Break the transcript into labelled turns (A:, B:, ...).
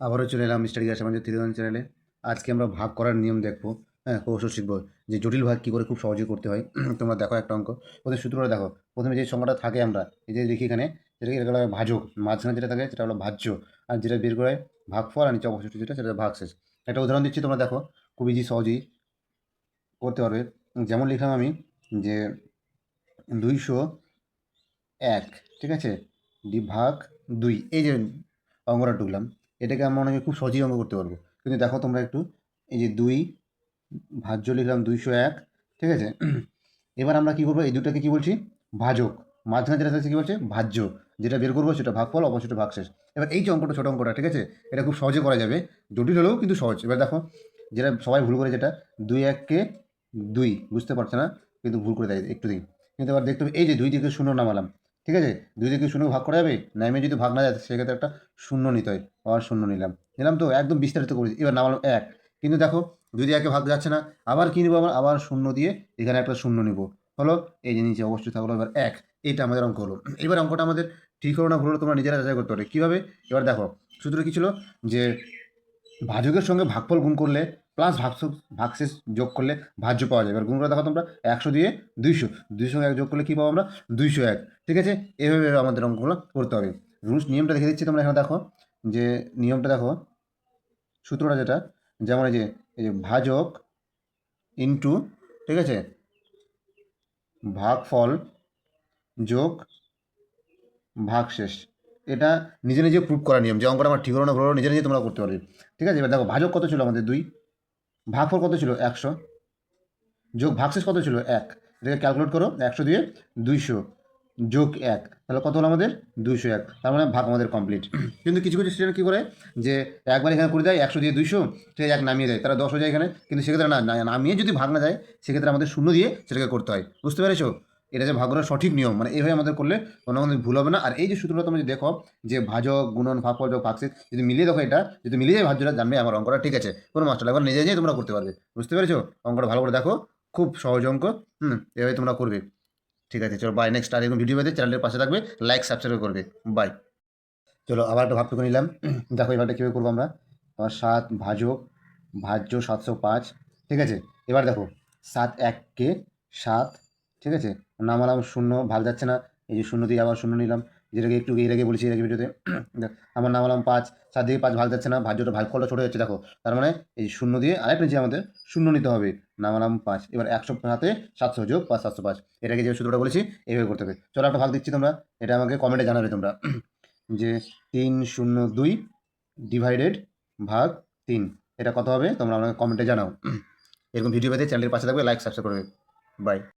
A: আবারও চলে এলাম মিস্টার গ্যাস আমাদের তৃতীয় চ্যানেলে। আজকে আমরা ভাগ করার নিয়ম দেখব। হ্যাঁ কৌশল শিখব। যে জটিল ভাগ কী করে খুব সহজে করতে হয়, তোমরা দেখো একটা অঙ্ক। প্রথমে সূত্রটা দেখো। প্রথমে যে সংখ্যাটা থাকে আমরা, এই যে লিখি এখানে সেটাকে এটা ভাজক। মাঝখানে যেটা থাকে, সেটা হলো ভাজ্য। আর যেটা বের করে ভাগফল আর নিচে অবশিষ্ট যেটা, সেটা ভাগশেষ। একটা উদাহরণ দিচ্ছি, তোমরা দেখো। খুব ইজি সহজেই করতে পারবে। যেমন লিখলাম আমি যে দুইশো এক, ঠিক আছে? ভাগ দুই। এই যে অঙ্কটা টুকলাম এটাকে আমরা অনেকে খুব সহজেই অঙ্ক করতে পারব। কিন্তু দেখো তোমরা একটু, এই যে দুই ভাজ্য লিখলাম দুইশো এক, ঠিক আছে? এবার আমরা কী করব? এই দুটাকে কী বলছি? ভাজক। মাঝখানে যেটা থাকছে কী বলছে? ভাজ্য। যেটা বের করব সেটা ভাগফল অবশ্যই ভাগশেষ। এবার এই যে অঙ্কটা, ছোটো অঙ্কটা, ঠিক আছে? এটা খুব সহজে করা যাবে। জটিল হলেও কিন্তু সহজ। এবার দেখো, যেটা সবাই ভুল করে যেটা, দুই এককে দুই, বুঝতে পারছে না? কিন্তু ভুল করে দেয়, একটু দিন কিন্তু এবার দেখতে হবে, এই যে দুই দিকে শূন্য নামালাম। ঠিক আছে? দুই দিকে শূন্য ভাগ করা যাবে? নামে যদি ভাগ না যায় সেক্ষেত্রে একটা শূন্য নিতে হয়। আবার শূন্য নিলাম। নিলাম তো, একদম বিস্তারিত করেছি। এবার নামালাম এক। কিন্তু দেখো, যদি একে ভাগ যাচ্ছে না, আবার কী নেব আবার আবার শূন্য দিয়ে এখানে একটা শূন্য নিব। হলো, এই যে নিচে অবশ্যই থাকল, এবার এক। এইটা আমাদের অঙ্ক হলো। এবার অঙ্কটা আমাদের ঠিক হলো না ভুল তোমরা নিজেরা যাচাই করতে পারবে কীভাবে? এবার দেখো, সূত্র কী ছিল? যে ভাজকের সঙ্গে ভাগফল গুণ করলে প্লাস ভাগশ ভাগশেষ যোগ করলে ভাজ্য পাওয়া যায়। এবার গুণ করে দেখো তোমরা, একশো দিয়ে দুইশো। দুইশো এক যোগ করলে কী পাবো আমরা? দুইশো এক। ঠিক আছে? এভাবে আমাদের অঙ্কগুলো করতে হবে। রুলস নিয়মটা দেখে দিচ্ছি তোমরা এখানে দেখো। যে নিয়মটা দেখো, সূত্রটা যেটা, যেমন এই যে এই যে ভাজক ইন্টু ঠিক আছে? ভাগফল যোগ ভাগশেষ এটা নিজে নিজে প্রুভ করার নিয়ম। যে অঙ্কটা আমার ঠিক হলো না, ভুল নিজে নিজে তোমরা করতে পারবে। ঠিক আছে? এবার দেখো, ভাজক কত ছিল আমাদের? দুই। ভাগফল কত ছিল? একশো। যোগ ভাগশেষ কত ছিল? এক। এটাকে ক্যালকুলেট করো। একশো দিয়ে দুইশো যোগ এক। তাহলে কত হলো আমাদের? দুইশো এক। তার মানে ভাগ আমাদের কমপ্লিট কিন্তু কিছু কিছু স্টুডেন্ট কী করে? যে একবার এখানে করে দেয়, একশো দিয়ে দুইশো ঠিক এক নামিয়ে দেয়। তারা দশ হয়ে যায় এখানে। কিন্তু সেক্ষেত্রে না- নামিয়ে যদি ভাগ না যায়, সেক্ষেত্রে আমাদের শূন্য দিয়ে সেটাকে করতে হয়। বুঝতে পেরেছ? এটা যে ভাগ করার সঠিক নিয়ম মানে এইভাবে আমাদের করলে কোনো কোনো ভুল হবে না। আর এই যে সূত্রটা তুমি যদি দেখো যে ভাজক, গুণন ভাগফল যোগ ভাগশেষ যদি মিলিয়ে দেখো এটা, যদি মিলিয়ে যায় ভাজ্যটা জানবে, আমার অঙ্কটা ঠিক আছে। কোনো মাস্টার একবার নিজে নিজেই তোমরা করতে পারবে। বুঝতে পেরেছ? অঙ্কটা ভালো করে দেখো। খুব সহজ অঙ্ক। হুম, এভাবে তোমরা করবে। ঠিক আছে, চলো বাই নেক্সট আর এরকম ভিডিও পেতে চ্যানেলের পাশে থাকবে। লাইক সাবস্ক্রাইব করবে। বাই চলো, আবার একটা ভাবটুকু নিলাম। দেখো, এবারটা কীভাবে করব আমরা? আবার সাত ভাজক, ভাজ্য সাতশো পাঁচ। ঠিক আছে? এবার দেখো, সাত এককে সাত ঠিক আছে? নামালাম শূন্য ভাগ যাচ্ছে না। এই যে শূন্য দিয়ে আবার শূন্য নিলাম। যেটাকে একটু এর আগে বলেছি, এর আগে ভিডিওতে আমার নামালাম পাঁচ, সাত দিয়ে পাঁচ ভাগ যাচ্ছে না, ভাজ্যটা ভাগ ফলটা ছোটো যাচ্ছে দেখো। তার মানে এই শূন্য দিয়ে আরেকটা নিচে আমাদের শূন্য নিতে হবে। নামালাম পাঁচ, এবার একশো হাতে সাতশো যোগ পাঁচ, সাতশো পাঁচ। এটাকে যে সূত্রটা বলেছি, এইভাবে করতে হবে। চলো একটা ভাগ দিচ্ছি তোমরা। এটা আমাকে কমেন্টে জানাবে তোমরা। যে তিন, শূন্য, দুই ডিভাইডেড ভাগ তিন। এটা কত হবে? তোমরা আমাকে কমেন্টে জানাও। এরকম ভিডিও পেতে চ্যানেলের পাশে থাকবে লাইক সাবস্ক্রাইব করবে। বাই